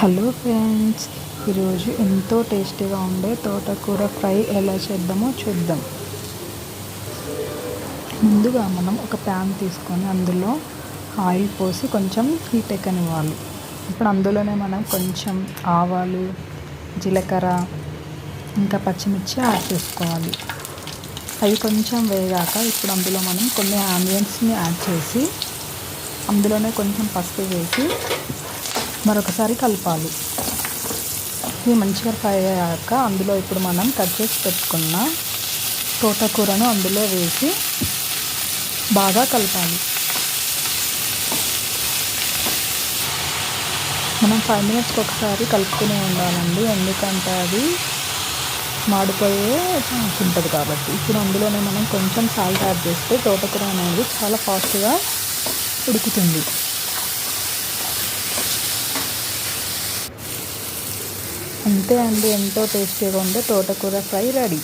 Hello friends ఈరోజు ఎంతో టేస్టీగా ఉండే తోటకూర ఫ్రై ఎలా చేద్దామో చూద్దాం. ముందుగా మనం ఒక ప్యాన్ తీసుకొని అందులో ఆయిల్ పోసి కొంచెం హీట్ ఎక్కనివ్వాలి. ఇప్పుడు అందులోనే మనం కొంచెం ఆవాలు జీలకర్ర ఇంకా పచ్చిమిర్చి యాడ్ చేసుకోవాలి. అవి కొంచెం వేగాక ఇప్పుడు అందులో మనం కొన్ని ఆనియన్స్ని యాడ్ చేసి అందులోనే కొంచెం పసుపు వేసి మరొకసారి కలపాలి. ఇది మంచిగా ఫ్రై అయ్యాక అందులో ఇప్పుడు మనం కట్ చేసి పెట్టుకున్న తోటకూరను అందులో వేసి బాగా కలపాలి. మనం ఫైవ్ మినిట్స్కి ఒకసారి కలుపుతూనే ఉండాలండి. ఎందుకంటే అది మాడిపోయే ఛాన్స్ ఉంటుంది కాబట్టి. ఇప్పుడు అందులోనే మనం కొంచెం సాల్ట్ యాడ్ చేస్తే తోటకూర అనేది చాలా ఫాస్ట్గా ఉడుకుతుంది. అంతే అండి ఎంతో టేస్టీగా ఉండే తోటకూర ఫ్రై రెడీ.